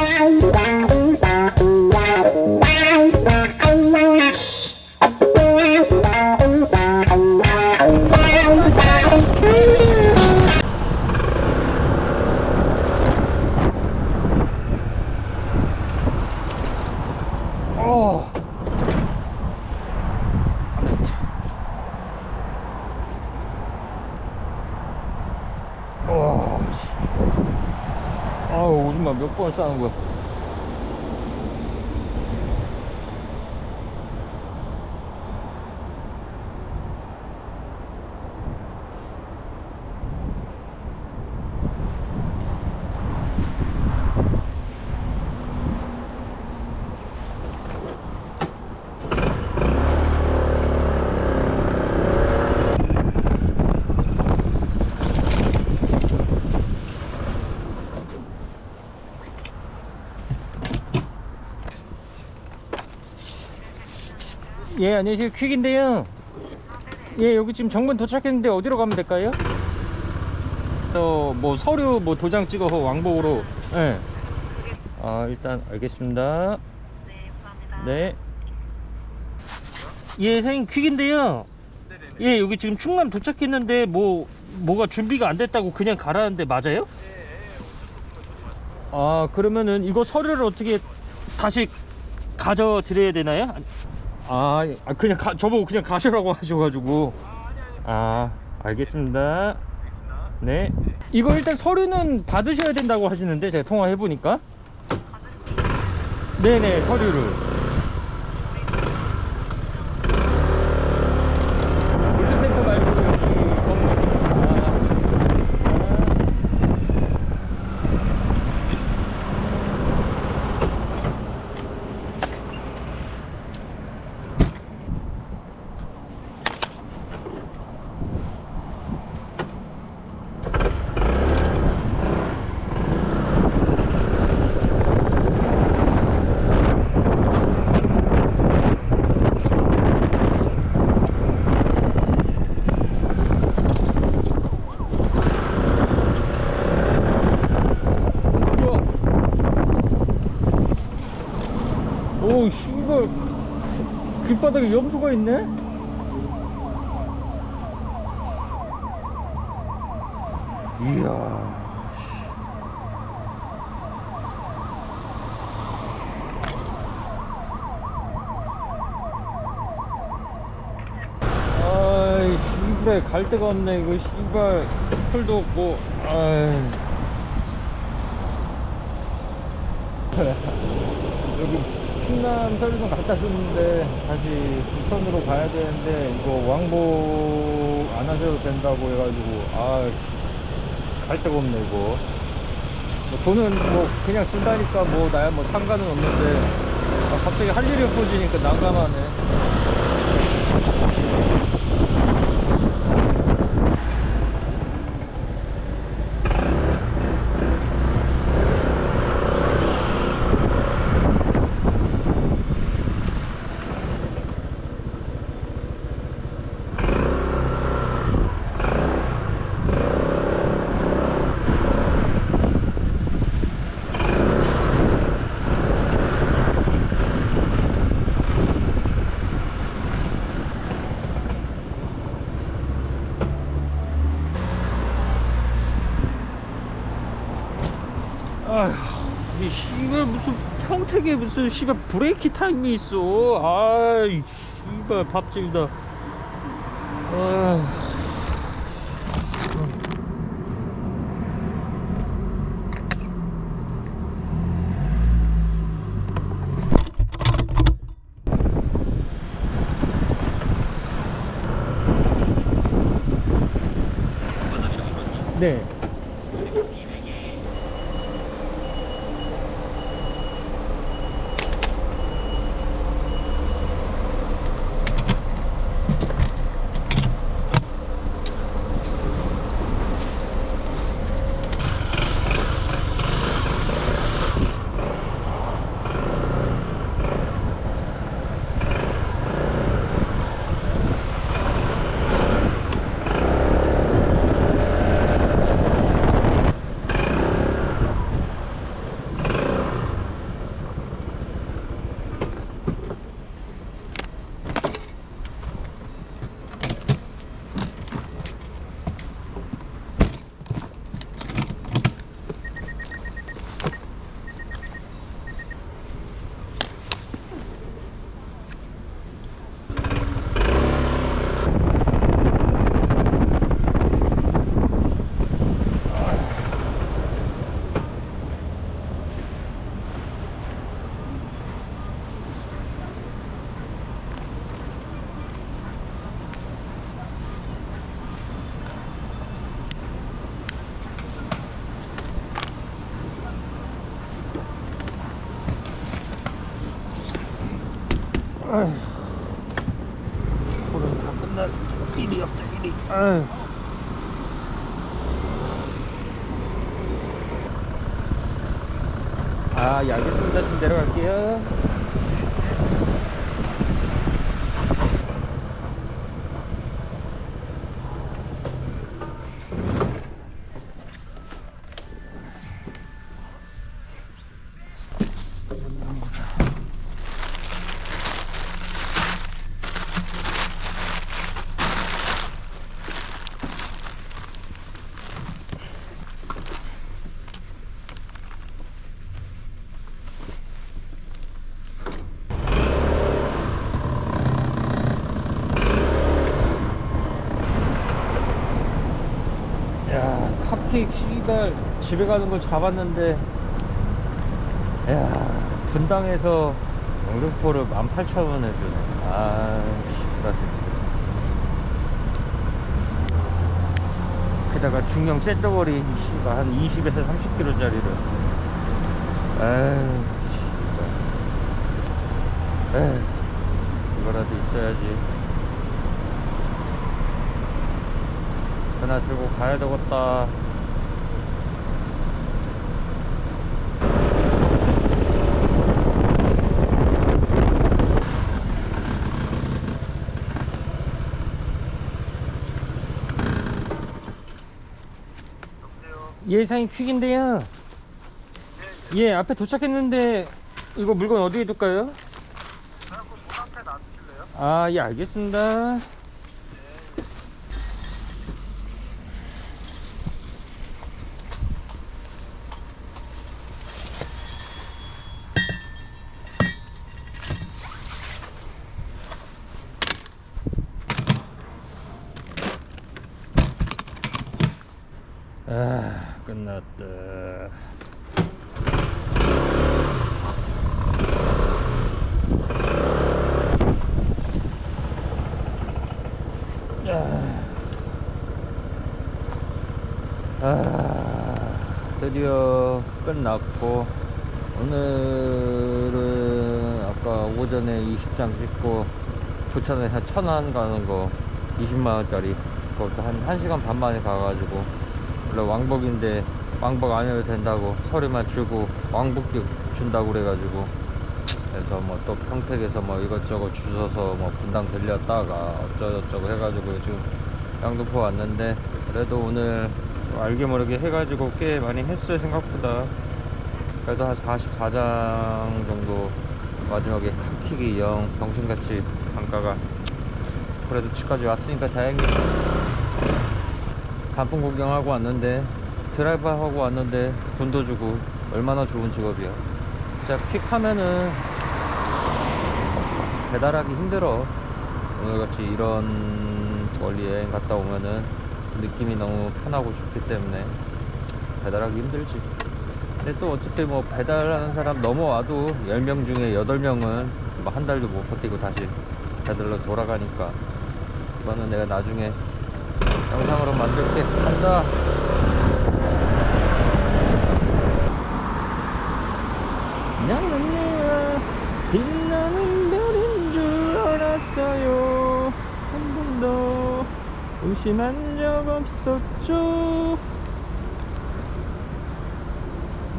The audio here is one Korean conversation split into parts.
어. 몇번 싸는 거야. 예, 안녕하세요. 퀵인데요. 예, 여기 지금 정문 도착했는데 어디로 가면 될까요? 어, 뭐 서류 뭐 도장 찍어서 왕복으로. 예. 아, 일단 알겠습니다. 네, 감사합니다. 네. 예, 선생님 퀵인데요. 예, 여기 지금 충남 도착했는데 뭐 뭐가 준비가 안 됐다고 그냥 가라는데 맞아요? 아, 그러면은 이거 서류를 어떻게 다시 가져 드려야 되나요? 아, 아, 그냥 가, 저보고 그냥 가시라고 하셔가지고. 아, 알겠습니다. 네. 이거 일단 서류는 받으셔야 된다고 하시는데 제가 통화해 보니까. 네네 서류를. 물류센터 말고 여기 건물. 아. 우와. 오, 씨발. 길 바닥에 염소가 있네? 이야. 아이, 씨발, 갈 데가 없네, 이거, 씨발. 풀도 없고, 아이. 충남 서울선 갔다 왔는데 다시 부천으로 가야 되는데 이거 왕복 안 하셔도 된다고 해가지고 아갈 데가 없네 이거. 뭐 돈은 뭐 그냥 쓴다니까 뭐 나야 뭐 상관은 없는데 아, 갑자기 할 일이 없어지니까 난감하네 아휴, 이 씨발 무슨 평택에 무슨 씨발 브레이크 타임이 있어. 아이, 씨발 밥집이다. 아. 네. 콜은 다 끝날 일이 없다 일이. 아휴. 아, 예, 알겠습니다. 지금 내려갈게요. 야, 컵케이크 씨발 집에 가는 걸 잡았는데 야, 분당에서 영등포를 18,000원 해주네. 아, 씨발. 게다가 중형 셋더거리 씨발 한 20에서 30kg짜리를. 에휴, 씨발. 에휴, 이거라도 있어야지. 하나 들고 가야 되겠다. 예, 사장님 퀵인데요. 예, 앞에 도착했는데 이거 물건 어디에 둘까요? 그래갖고 문 앞에 놔두실래요? 아, 예, 알겠습니다. 아, 끝났다. 야. 아, 드디어 끝났고 오늘은 아까 오전에 20장 찍고 부천에서 천안 가는 거 20만원짜리 그것도 한 1시간 반 만에 가가지고 원래 왕복인데 왕복 안 해도 된다고 서류만 주고 왕복도 준다고 그래가지고 그래서 뭐 또 평택에서 뭐 이것저것 주워서 뭐 분당 들렸다가 어쩌고저쩌고 해가지고 지금 양도포 왔는데 그래도 오늘 알게 모르게 해가지고 꽤 많이 했어요 생각보다. 그래도 한 44장 정도 마지막에 킥이 영 병신같이 단가가 그래도 집까지 왔으니까 다행이다 단풍 구경하고 왔는데 드라이브 하고 왔는데 돈도 주고 얼마나 좋은 직업이야. 진짜 픽 하면은 배달하기 힘들어. 오늘같이 이런 멀리 여행 갔다 오면은 느낌이 너무 편하고 좋기 때문에 배달하기 힘들지. 근데 또 어차피 뭐 배달하는 사람 넘어와도 10명 중에 8명은 뭐 한 달도 못 버티고 다시 배달로 돌아가니까. 그거는 내가 나중에 영상으로 만들게 간다. 나는 내가 빛나는 별인 줄 알았어요. 한 번도 의심한 적 없었죠.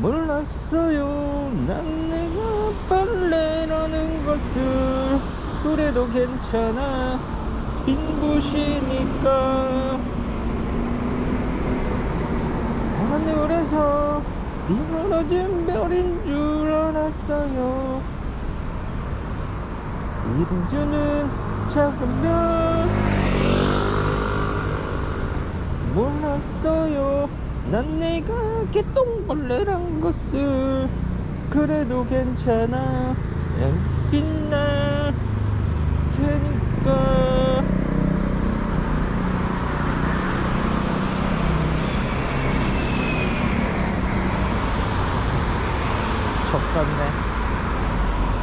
몰랐어요. 난 내가 빨래라는 것을 그래도 괜찮아 빈부시니까. 하늘에서 떨어진 별인 줄 알았어요. 이등주는 작은 별. 몰랐어요. 난 내가 개똥벌레란 것을. 그래도 괜찮아. 난 빛날 테니까 from there.